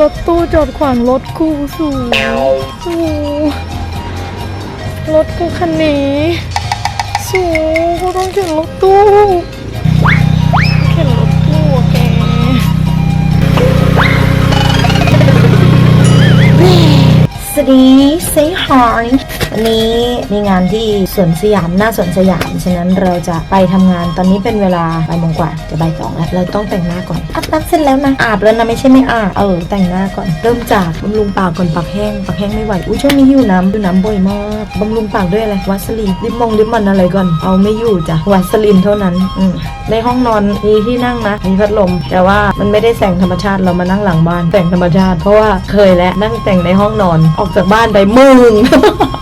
รถตู้จอดขวางรถกูสูสูรถกูคันนี้สูกูต้องเข็นรถตู้ ดีเซฮายวันนี้มีงานที่สวนสยามหน้าสวนสยาม ฉะนั้นเราจะไปทำงานตอนนี้เป็นเวลาบ่ายโมงกว่าจะบ่ายสองแล้ว เราต้องแต่งหน้าก่อนอาบน้ำเสร็จแล้วนะ อาบแล้วนะไม่ใช่ไม่อาบเออ แต่งหน้าก่อน เริ่มจากบำรุงปากก่อนปากแห้งปากแห้งไม่ไหวอุ้ยช่วงนี้หิวน้ำหิวน้ำบ่อยมากบำรุงปากด้วยอะไรวัสลีนลิปมงลิปมันอะไรก่อน เอาไม่อยู่จ้ะวัสลีนเท่านั้นอืในห้องนอนมีที่นั่งนะมีพัดลม แต่ว่ามันไม่ได้แสงธรรมชาติเรามานั่งหลังบ้านแสงธรรมชาติเพราะว่าเคยแล้วนั่งแต่งในห้องนอนออกจากบ้านไปมึง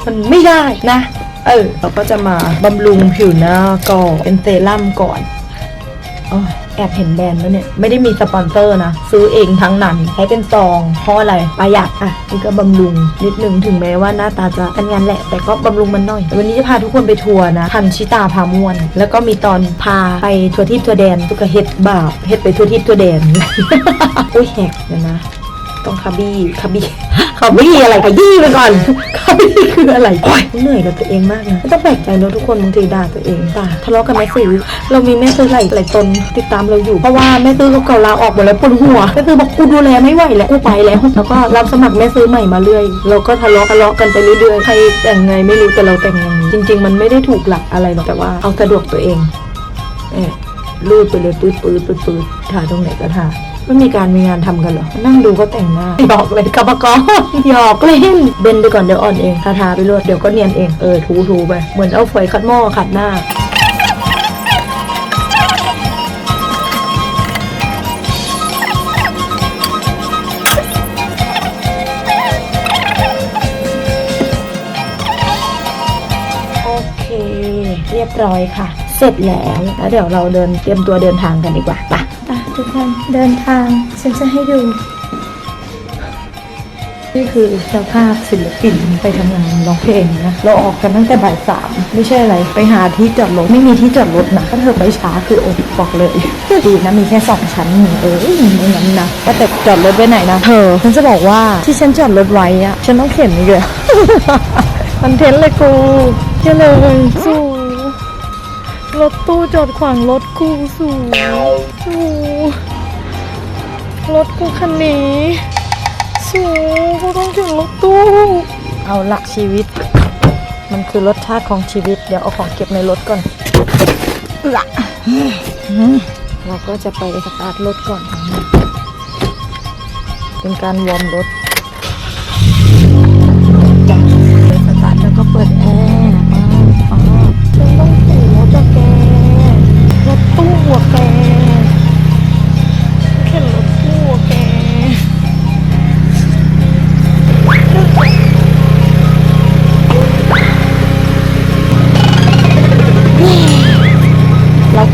มันไม่ได้นะ เออ เราก็จะมาบำรุงผิวหน้าก่อนเป็นเซรั่มก่อนโอ้แอบเห็นแบรนด์แล้วเนี่ย ไม่ได้มีสปอนเซอร์นะ ซื้อเองทั้งนั้นใช้เป็นซองเพราะอะไรประหยัดอะ นี่ก็บำรุงนิดนึงถึงแม้ว่าหน้าตาจะกันงานแหละ แต่ก็บำรุงมันหน่อย วันนี้จะพาทุกคนไปทัวร์นะ ทันชิตาพามวน แล้วก็มีตอนพาไปทัวร์ทิพย์ทัวร์แดนตุกเฮ็ดบาปเฮ็ดไปทัวร์ทิพย์ทัวร์แดนอุ้ยแหกเดี๋ยวนะ ต้องคาบี้คาบี้คาบี้อะไรคาบี้ไปก่อนคาบี้คืออะไรโอ๊ยเหนื่อยกับตัวเองมากนะไม่ต้องแปลกใจเนอะทุกคนบางทีด่าตัวเองด่าทะเลาะกับแม่ซื้อเรามีแม่ซื้อหลายหลายตนติดตามเราอยู่เพราะว่าแม่ซื้อเขาเก่าลาออกหมดแล้วปวดหัวแม่ซื้อบอกกูดูแลไม่ไหวแล้วกูไปแล้วแล้วก็รับสมัครแม่ซื้อใหม่มาเรื่อยเราก็ทะเลาะทะเลาะกันไปเรื่อยๆใครแต่งไงไม่รู้แต่เราแต่งอย่างนี้จริง ๆ มันไม่ได้ถูกหลักอะไรหรอกแต่ว่าเอาสะดวกตัวเองเออรูดไปเลยปืดปืดปืดปืดทาตรงไหนก็ทา ไม่มีการมีงานทำกันเหรอ นั่งดูก็แต่งหน้า หยอกเลยกรรมกรหยอกเล่น เบนไปก่อนเดี๋ยวอ่อนเอง ทาทาไปรวดเดี๋ยวก็เนียนเอง เออถูถูไป เหมือนเอาฝอยขัดหม้อขัดหน้าโอเคเรียบร้อยค่ะ เสร็จแล้ว แล้วเดี๋ยวเราเดินเตรียมตัวเดินทางกันดีกว่าไปอะ ทุกคนเดินทางฉันจะให้ดูนี่คือสภาพศิลปินไปทำงานร้องเพลงนะ เราออกกันตั้งแต่บ่ายสามไม่ใช่อะไร ไปหาที่จอดรถไม่มีที่จอดรถนะ ถ้าเธอไปช้าคืออดบอกเลย ดีนะมีแค่สองชั้นเออไม่งั้นนะว่าแต่จอดรถไว้ไหนนะ เธอ ฉันจะบอกว่าที่ฉันจอดรถไว้อะฉันต้องเข็นนี่เลยคอนเทนต์เลยกูเจเลยสู รถตู้จอดขวางรถกูสูสูรถกูคันนี้สูกูต้องเข็นรถตู้ เอาละชีวิต มันคือรสชาติของชีวิต เดี๋ยวเอาของเก็บในรถก่อนละเราก็จะไปสตาร์ทรถก่อน เป็นการวอร์มรถ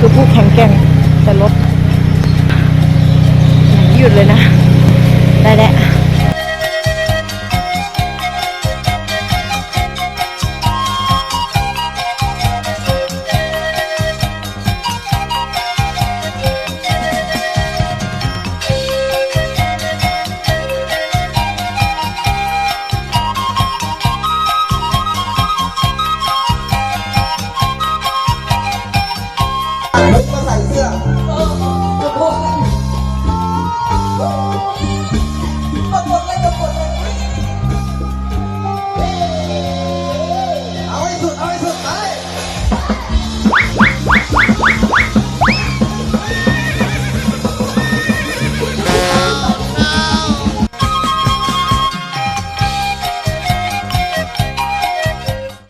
คือผู้แข็งแกร่งแต่รถหยุดเลยนะ ได้แล้ว